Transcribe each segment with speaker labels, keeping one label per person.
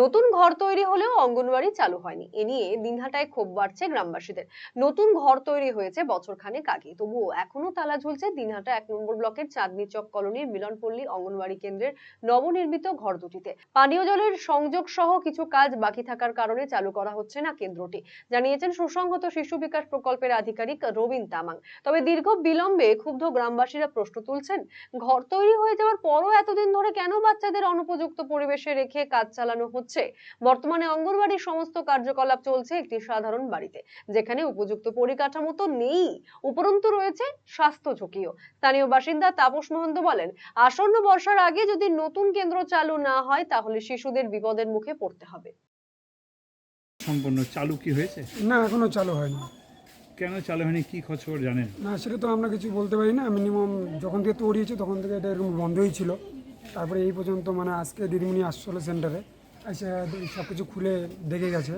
Speaker 1: নতুন ঘর তৈরি হলেও অঙ্গনওয়াড়ি চালু হয়নি। এ নিয়ে দিনহাটায় ক্ষোভ বাড়ছে গ্রামবাসীদের। নতুন ঘর তৈরি হয়েছে বছর খানেক আগে তবুও এখনও তালা ঝুলছে দিনহাটা এক নম্বর ব্লকের চাঁদনি চক কলোনির মিলনপল্লী অঙ্গনওয়াড়ি কেন্দ্রের নবনির্মিত ঘর দুটিতে। পানীয় জলের সংযোগ সহ কিছু কাজ বাকি থাকার কারণে চালু করা হচ্ছে না কেন্দ্রটি, জানিয়েছেন সুসংহত শিশু বিকাশ প্রকল্পের আধিকারিক রবিন তামাং। তবে দীর্ঘ বিলম্বে ক্ষুব্ধ গ্রামবাসীরা প্রশ্ন তুলছেন, ঘর তৈরি হয়ে যাওয়ার পরও এতদিন ধরে কেন বাচ্চাদের অনুপযুক্ত পরিবেশে রেখে কাজ চালানো হচ্ছে? বর্তমানে অঙ্গনওয়াড়ির সমস্ত কার্যকলাপ চলছে একটি সাধারণ বাড়িতে যেখানে উপযুক্ত পরিকাঠামো তো নেই। উপরন্তু রয়েছে স্বাস্থ্য ঝুঁকিও। স্থানীয় বাসিন্দা তাপস মহন্ত বলেন আসন্ন বর্ষার আগে যদি নতুন কেন্দ্র চালু না হয় তাহলে শিশুদের বিপদের মুখে পড়তে হবে।
Speaker 2: সম্পূর্ণ চালু কি হয়েছে?
Speaker 3: না এখনও চালু হয়নি।
Speaker 2: কেন চালু হয়নি? কি খবর জানেন?
Speaker 3: না সেটা তো আমরা কিছু বলতে পারি না। মিনিমাম যখন থেকে তৈরি হয়েছে তখন থেকে এটা এরকম বন্ধই ছিল। তারপরে এই পর্যন্ত মানে আজকে দিদিমণি আসছিল সেন্টারে। এসে সব কিছু খুলে দেখে গেছে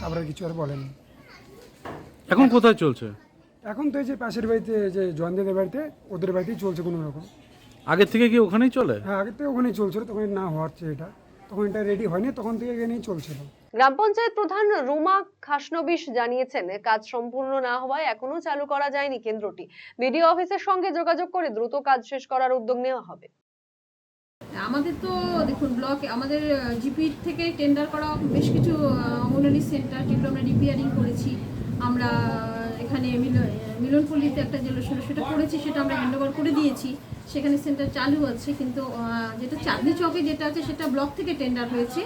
Speaker 3: তারপরে কিছু আর বলেনি।
Speaker 4: এখন কোথায় চলছে?
Speaker 3: এখন তো এই যে পাশের বাড়িতে এই যে জয়ন্তীদের বাড়িতে ওদের বাড়িতেই চলছে কোনো রকম।
Speaker 4: আগের থেকে কি ওখানেই চলে?
Speaker 3: হ্যাঁ আগে থেকে ওখানেই চলছিল তখন না হচ্ছে এটা। তখন এটা রেডি হয়নি তখন থেকে এখানেই চলছিল।
Speaker 1: গ্রাম পঞ্চায়েত প্রধান রুমা খাসনবিশ জানিয়েছেন কাজ সম্পূর্ণ না হওয়ায় এখনও চালু করা যায়নি কেন্দ্রটি। বিডিও অফিসের সঙ্গে যোগাযোগ করে দ্রুত কাজ শেষ করার উদ্যোগ নেওয়া হবে।
Speaker 5: আমাদের তো, দেখুন ব্লকে আমাদের জিপি থেকে টেন্ডার করা বেশ কিছু অঙ্গনওয়াড়ি সেন্টার যেগুলো আমরা রিপেয়ারিং করেছি, আমরা এখানে মিলন- মিলনপল্লীতে একটা যেগুলো ছিল সেটা করেছি, সেটা আমরা হ্যান্ড ওভার করে দিয়েছি। সেখানে সেন্টার চালু আছে, কিন্তু যেটা চাঁদনি চকে যেটা আছে, সেটা ব্লক থেকে টেন্ডার হয়েছে।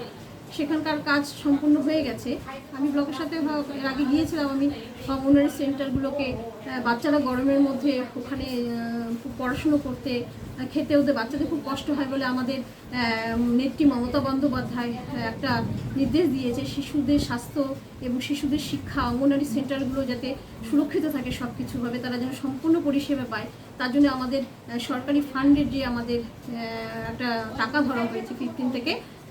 Speaker 5: সেখানকার কাজ সম্পূর্ণ হয়ে গেছে। আমি ব্লকের সাথে আগে গিয়েছিলাম, আমি অঙ্গনওয়াড়ি সেন্টারগুলোকে বাচ্চারা গরমের মধ্যে ওখানে পড়াশুনো করতে খেতে ওদের বাচ্চাদের খুব কষ্ট হয় বলে আমাদের নেত্রী মমতা বন্দ্যোপাধ্যায় একটা নির্দেশ দিয়েছে শিশুদের স্বাস্থ্য এবং শিশুদের শিক্ষা, অঙ্গনওয়াড়ি সেন্টারগুলো যাতে সুরক্ষিত থাকে সব কিছুভাবে তারা যেন সম্পূর্ণ পরিষেবা পায়। তার জন্য আমাদের সরকারি ফান্ডের যে আমাদের একটা টাকা ধরা হয়েছে ফিফটিন থেকে